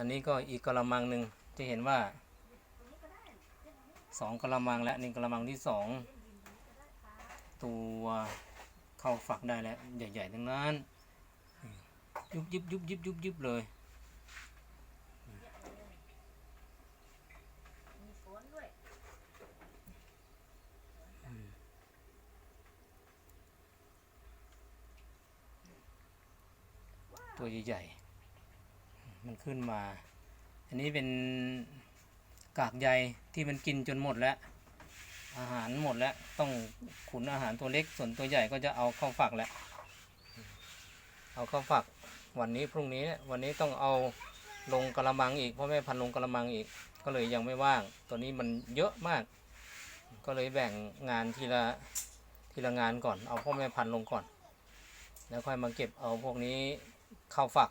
อันนี้ก็อีกกระมังหนึ่งจะเห็นว่าสองกระมังแล้วนี่กระมังที่สองตัวเข้าฝักได้แล้วใหญ่ๆทั้งนั้นยุบยิบยุบยิบยุบยิบเลยมีฝนด้วยตัวใหญ่ๆ มันขึ้นมา อันนี้เป็นกากใยที่มันกินจนหมดแล้ว อาหารหมดแล้ว ต้องขุนอาหารตัวเล็กส่วนตัวใหญ่ก็จะเอาเข้าฝักแล้วเอาเข้าฝักวันนี้พรุ่งนี้วันนี้ต้องเอาลงกระมังอีกเพราะแม่พันลงกระมังอีก ก็เลยยังไม่ว่าง ตัวนี้มันเยอะมาก ก็เลยแบ่งงานทีละทีละงานก่อน เอาพ่อแม่พันลงก่อน แล้วค่อยมาเก็บเอาพวกนี้เข้าฝัก